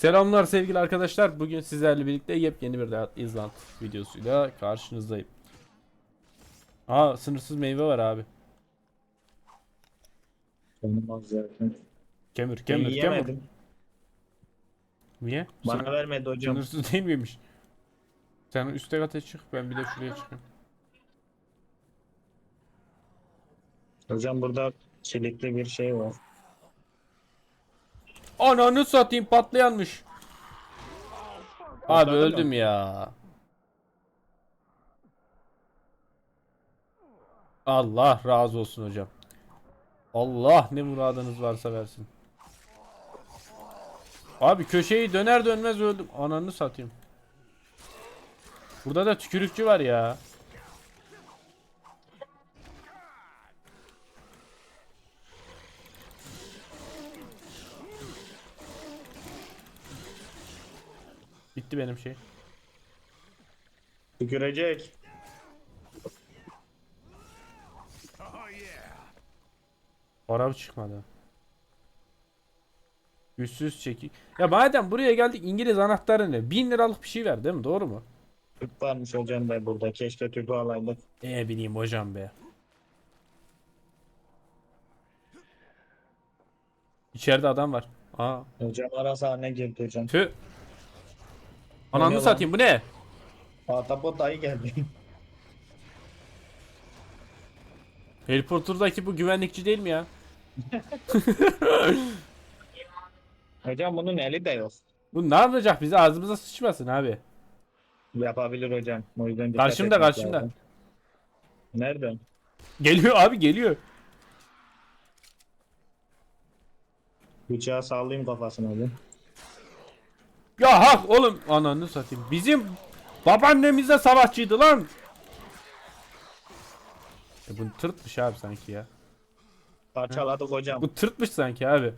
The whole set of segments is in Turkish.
Selamlar sevgili arkadaşlar. Bugün sizlerle birlikte yepyeni bir Dead Island videosuyla karşınızdayım. Aa sınırsız meyve var abi. Olmaz zaten. Kemür Ben kemür kemür. yiyemedim. Niye? Bana Sınır- vermedi hocam. Sınırsız değil miymiş? Sen üstte kata çık ben bir de şuraya çıkayım. Hocam burada kilitli bir şey var. Ananı satayım patlayanmış. Abi mı? öldüm ya. Allah razı olsun hocam. Allah ne muradınız varsa versin. Abi köşeyi döner dönmez öldüm. Ananı satayım. Burada da tükürükçü var ya. Bitti benim şey. Tükürecek. Para çıkmadı. Güçsüz çekik. Ya madem buraya geldik İngiliz anahtarı ne? 1000 liralık bir şey ver değil mi? Doğru mu? Tüp varmış hocam da burada. Keşke tüpü alaydık. Ne bileyim hocam be. İçeride adam var. Aa. Hocam ara sahne girdi hocam. Tüh. Ananı satayım bu ne? Ahtapot dayı geldi. Harry Potter'daki bu güvenlikçi değil mi ya? hocam bunun eli de yok. Bu ne yapacak bizi ağzımıza sıçmasın abi. Yapabilir hocam. O yüzden dikkat Karşımda, etmek karşımda. lazım. Nereden? Geliyor abi geliyor. Bıçağı sallayayım kafasına bir. Ya hak oğlum ananı satayım. Bizim babaannemiz de savaşçıydı lan. E bu tırtmış abi sanki ya. Parçaladık hocam. Bu tırtmış sanki abi.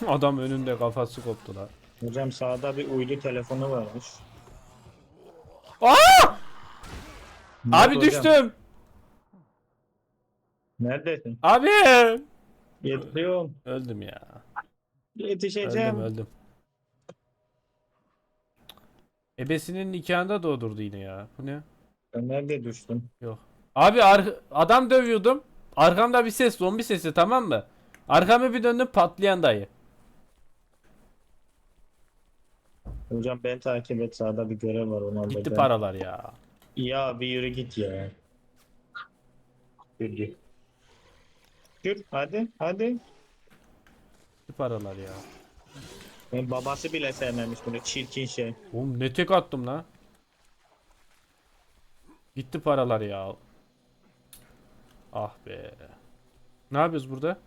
Adam önünde kafası koptu lan. Hocam sağda bir uydu telefonu varmış. Aa! Abi hocam? düştüm. Neredesin? Abi. Yetişiyorum. Öldüm ya. Yetişeceğim. Öldüm öldüm. Ebesinin nikahında doğdurdu yine ya. Bu ne? Ben nerede düştüm? Yok. Abi ar- adam dövüyordum. Arkamda bir ses, zombi sesi tamam mı? Arkamı bir döndüm patlayan dayı. Hocam ben takip et sağda bir görev var onu Gitti paralar ya. Ya bir yürü git ya. Yürü git. Yürü hadi hadi. Paralar ya. Ben babası bile sevmemiş bunu çirkin şey. Oğlum ne tek attım lan. Gitti paralar ya. Ah be. Ne yapıyoruz burada?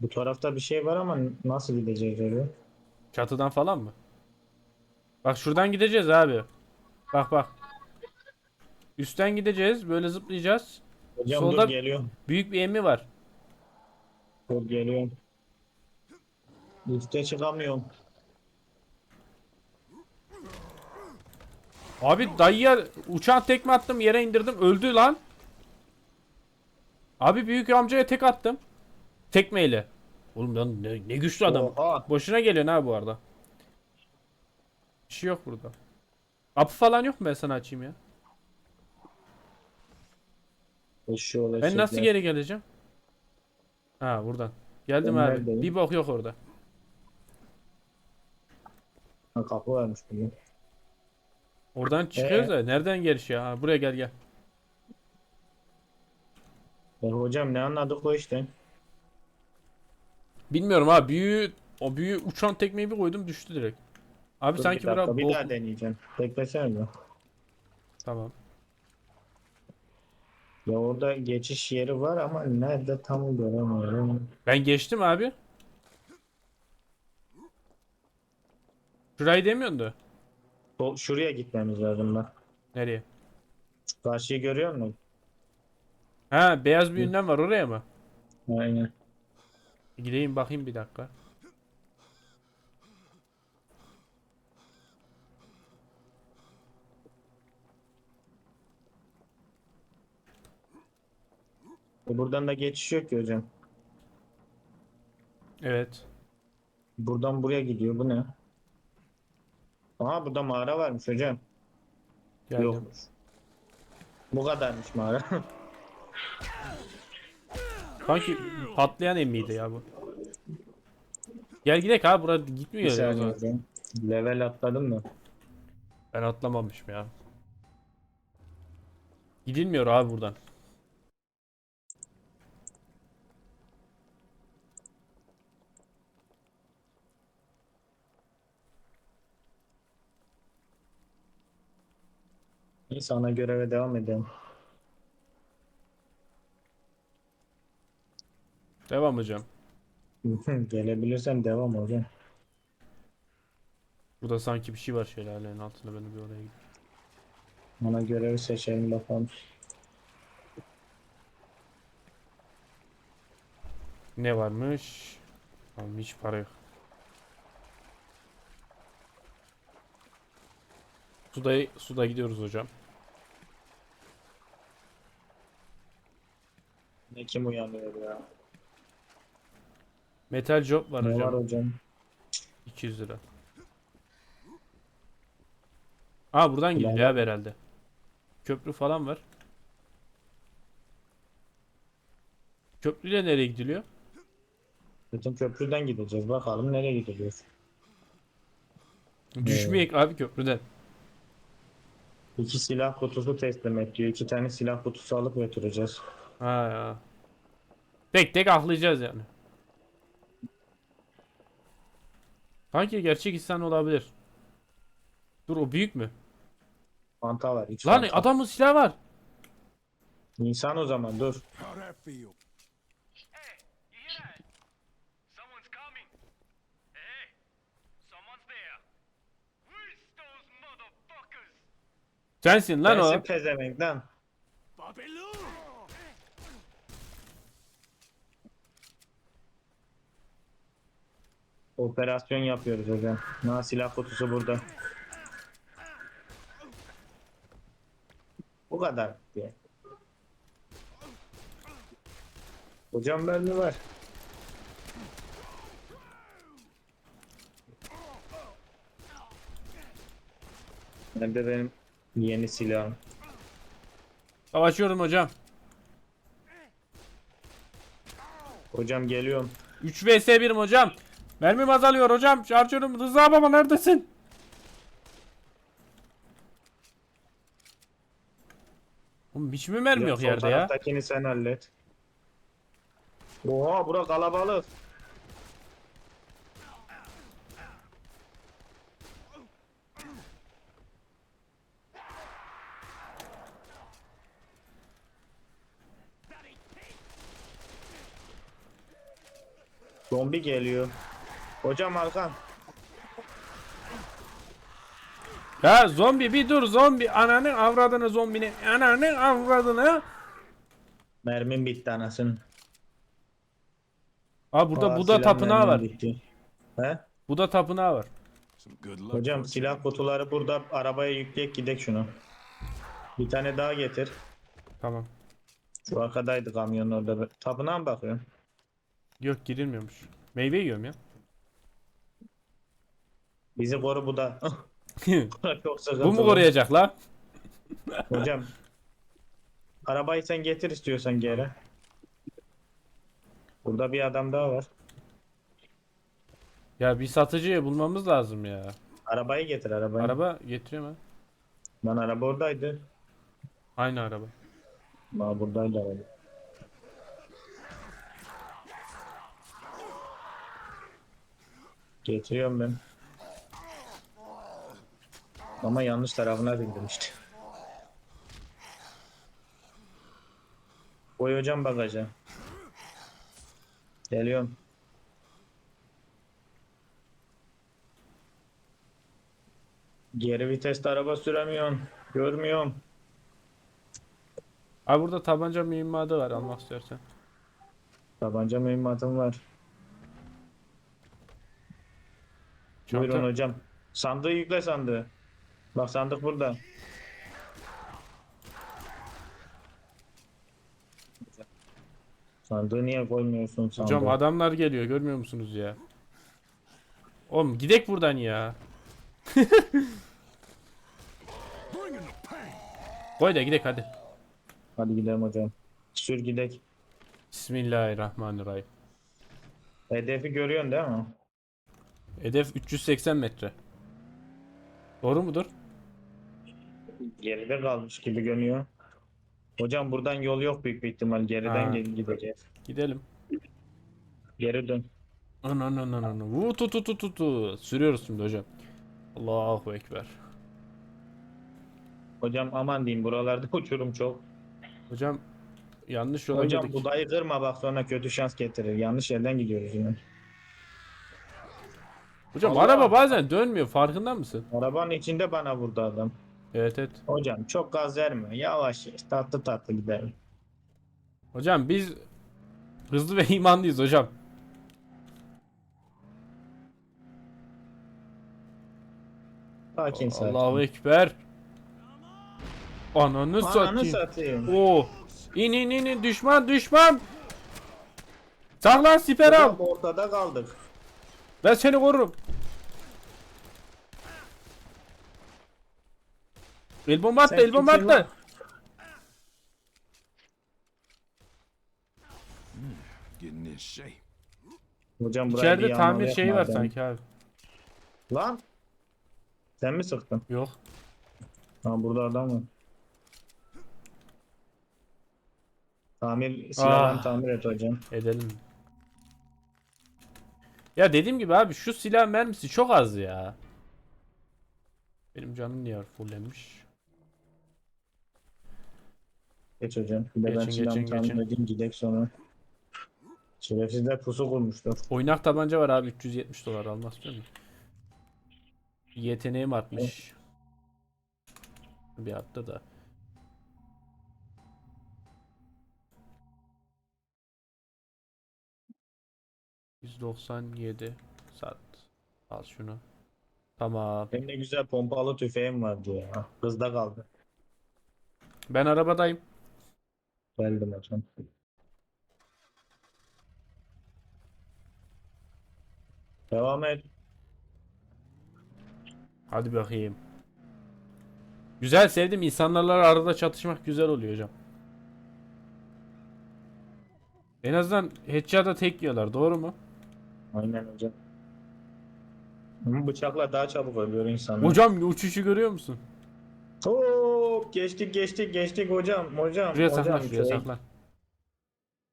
Bu tarafta bir şey var ama nasıl gideceğiz oraya? Çatıdan falan mı? Bak şuradan gideceğiz abi. Bak bak. Üstten gideceğiz. Böyle zıplayacağız. Hocam Solda- dur geliyorum. Büyük bir emi var. Dur geliyorum. Üste çıkamıyorum. Abi dayıya uçan tekme attım yere indirdim öldü lan. Abi büyük amcaya tek attım. Tekmeyle. Oğlum lan ne, ne güçlü adam. Oha. Boşuna geliyorsun ha bu arada. Bir şey yok burada. Apı falan yok mu ben sana açayım ya? Ben nasıl geri geleceğim? Ha buradan. Geldim Ben abi. neredeyim? Bir bok yok orada. Ha, kapı varmış burada. Oradan çıkıyoruz Ee? da nereden geliş ya? Ha, buraya gel gel. E, hocam ne anladık o işte. Bilmiyorum abi büyü o büyü uçan tekmeyi bir koydum düştü direkt. Abi Dur sanki bir dakika, bura bir bok- daha deneyeceğim. Beklesene bir. Tamam. Ya orada geçiş yeri var ama nerede tam göremiyorum. Ben geçtim abi. Şurayı demiyorsun da. Şuraya gitmemiz lazım bak. Nereye? Karşıyı görüyor musun? Ha beyaz bir ünlem var oraya mı? Aynen. Gideyim bakayım bir dakika. Buradan da geçiş yok ki hocam. Evet. Buradan buraya gidiyor. Bu ne? Aa burada mağara varmış hocam. Geldim. Yokmuş. Bu kadarmış mağara. Sanki patlayan emmiydi ya bu. Gel gidelim abi burada gitmiyor ya. hocam. Level atladım mı? Ben atlamamışım ya. Gidilmiyor abi buradan. Neyse ana göreve devam edelim. Devam hocam. Gelebilirsem devam hocam. Burada sanki bir şey var şelalenin altında ben de bir oraya gideyim. Ana görevi seçelim bakalım. Ne varmış? Tamam hiç para yok. Suda, suda gidiyoruz hocam. Ne kim uyanıyor ya? Metal job var Ne hocam. var hocam? 200 lira. Aa buradan gidiyor ya herhalde. Köprü falan var. Köprüyle nereye gidiliyor? Bütün köprüden gideceğiz. Bakalım nereye gideceğiz. Düşmeyek abi köprüden. İki silah kutusu teslim et diyor. İki tane silah kutusu alıp götüreceğiz. Ha ya. Tek tek ahlayacağız yani. Sanki gerçek insan olabilir. Dur o büyük mü? Fanta var. Hiç Lan fanta. adamın silahı var. Nisan o zaman dur. Sensin lan o. Sensin pezevenk lan. Operasyon yapıyoruz hocam. Na silah kutusu burada. Bu kadar diye. Hocam mermi var. Nerede benim yeni silahım? Savaşıyorum hocam. Hocam geliyorum. 3 vs 1'im hocam. Mermim azalıyor hocam. Şarjörüm Rıza baba neredesin? Oğlum hiç mi mermi yok sol yerde ya? taraftakini sen hallet. Oha bura kalabalık. Zombi geliyor. Hocam Hakan. Ya zombi bir dur zombi. Ananın avradını zombinin. Ananın avradını. Mermim bitti anasının. Aa burada Aa, Buda silah tapınağı mermim var. bitti. He? Buda tapınağı var. Hocam silah kutuları burada arabaya yükleyip gidek şunu. Bir tane daha getir. Tamam. Şu arkadaydı kamyonun orada. Tapınağa mı bakıyorsun? Yok girilmiyormuş. Meyve yiyorum ya. Bizi koru bu da. Çok. Bu mu koruyacak la? Hocam. Arabayı sen getir istiyorsan geri. Burada bir adam daha var. Ya bir satıcıyı bulmamız lazım ya. Arabayı getir arabayı. Araba getiriyorum ha. Lan araba oradaydı. Aynı araba. Aa buradaydı araba. Getiriyorum ben. Ama yanlış tarafına bindim işte. Koy hocam bagaja. Geliyorum. Geri viteste araba süremiyorum. Görmüyorum. Abi burada tabanca mühimmatı var almak istersen. Tabanca mühimmatım var. Çanta- Buyurun hocam. Sandığı yükle sandığı. Bak sandık burada. Sandığı niye koymuyorsun sandığı? Hocam adamlar geliyor görmüyor musunuz ya? Oğlum gidek buradan ya. Koy da gidek hadi. Hadi gidelim hocam. Sür gidek. Bismillahirrahmanirrahim. Hedefi görüyorsun değil mi? Hedef 380 metre. Doğru mudur? Geride kalmış gibi görünüyor. Hocam buradan yol yok büyük bir ihtimal. Geriden Ha. gideceğiz. Gidelim. Geri dön. Ana ana ana ana. Vu tu tu tu tu tu. Sürüyoruz şimdi hocam. Allahu ekber. Hocam aman diyeyim buralarda uçurum çok. Hocam yanlış yola Hocam girdik. budayı kırma bak sonra kötü şans getirir. Yanlış yerden gidiyoruz yine. Hocam Allah. araba bazen dönmüyor farkında mısın? Arabanın içinde bana vurdu adam. Evet evet. Hocam çok gaz verme. Yavaş tatlı tatlı gidelim. Hocam biz hızlı ve imanlıyız hocam. Sakin sakin. Allahu ekber. Ananı Ananı satayım. satayım. Oo. İn in in in düşman düşman. Saklan siper al. Ortada kaldık. Ben seni korurum. El bomba attı, Sen el bomba attı. Getting in shape. Hocam buraya İçeride bir tamir yağmur şeyi var sanki abi. Lan. Sen mi sıktın? Yok. Ha burada adam var. Tamir silahını Ah. tamir et hocam. Edelim. Ya dediğim gibi abi şu silah mermisi çok az ya. Benim canım niye fullenmiş? Geç hocam. Bir de ben Geçin, geçin, geçin. gidek sonra. Şerefsizler pusu kurmuşlar. Oynak tabanca var abi 370 dolar almaz istiyor musun? Yeteneğim artmış. Bir attı da. %97 sat. Al şunu. Tamam. Benim ne güzel pompalı tüfeğim vardı ya. Hızda kaldı. Ben arabadayım. Geldim hocam. Devam et. Hadi bakayım. Güzel sevdim. İnsanlarla arada çatışmak güzel oluyor hocam. En azından headshot'a tek yiyorlar. Doğru mu? Aynen hocam. Ama bıçakla daha çabuk ölüyor insanlar. Hocam uçuşu görüyor musun? Hop geçtik geçtik geçtik hocam hocam. Şuraya hocam, saklan şuraya şey- saklan.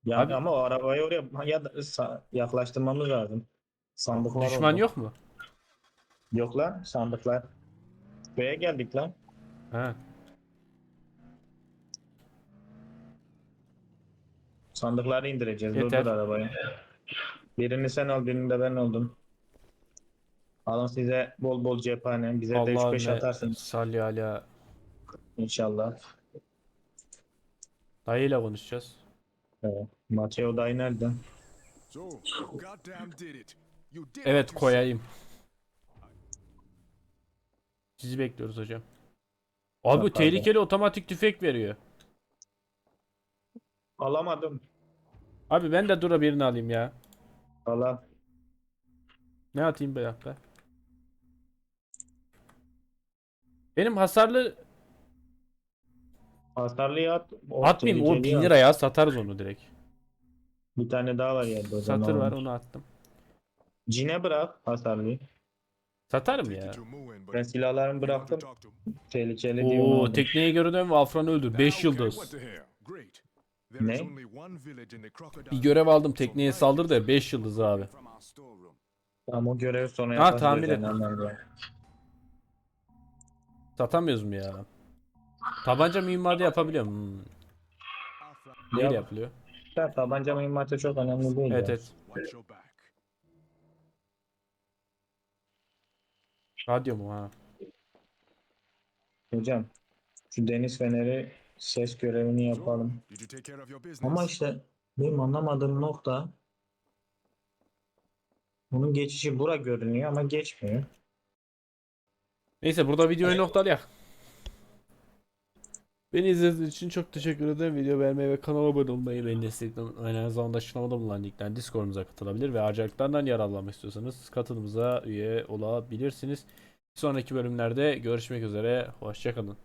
Ya Abi- ama o arabayı oraya ya yaklaştırmamız lazım. Sandıklar Düşman orada. yok mu? Yok lan sandıklar. Buraya geldik lan. He. Sandıkları indireceğiz. Yeter. Durdur arabayı. Birini sen al birini de ben oldum. Alın size bol bol cephane. Bize de 3-5 Allahümme atarsınız salli ala. inşallah. Dayıyla konuşacağız. Evet. Mateo dayı nerede? So, you goddamn did it. You did Evet what you koyayım. Sizi bekliyoruz hocam. Abi abi. tehlikeli otomatik tüfek veriyor. Alamadım. Abi ben de dura birini alayım ya. Allah. Ne atayım be be? Benim hasarlı Hasarlıyı at. o atmayayım o tehlikeliyi 1000 at. lira ya satarız onu direkt. Bir tane daha var yerde o zaman. Satır var onu attım. Cine bırak hasarlıyı. Satarım ya. Ben silahlarımı bıraktım. Tehlikeli diye onu Oo tekneye göre dön ve Afran'ı öldür. 5 Ah, okay, yıldız. Ne? Bir görev aldım tekneye saldır da it 5 yıldız abi. Tamam o görevi sonra Ha, yaparız. tamir et. Satamıyoruz mu ya? Tabanca mühimmatı yapabiliyorum. Hmm. Afra, Neyle Yap. yapılıyor? Ya, tabanca mühimmatı çok önemli değil. Evet ya. evet. Radyo mu ha? Hocam şu deniz feneri ses görevini yapalım. Ama işte benim anlamadığım nokta bunun geçişi bura görünüyor ama geçmiyor. Neyse burada videoyu noktalayak. Beni izlediğiniz için çok teşekkür ederim. Video beğenmeyi ve kanala abone olmayı, beni desteklemeyi, aynı zamanda açıklamada bulunan linkten Discord'umuza katılabilir ve harcalıklardan yararlanmak istiyorsanız katılımıza üye olabilirsiniz. Sonraki bölümlerde görüşmek üzere. Hoşçakalın.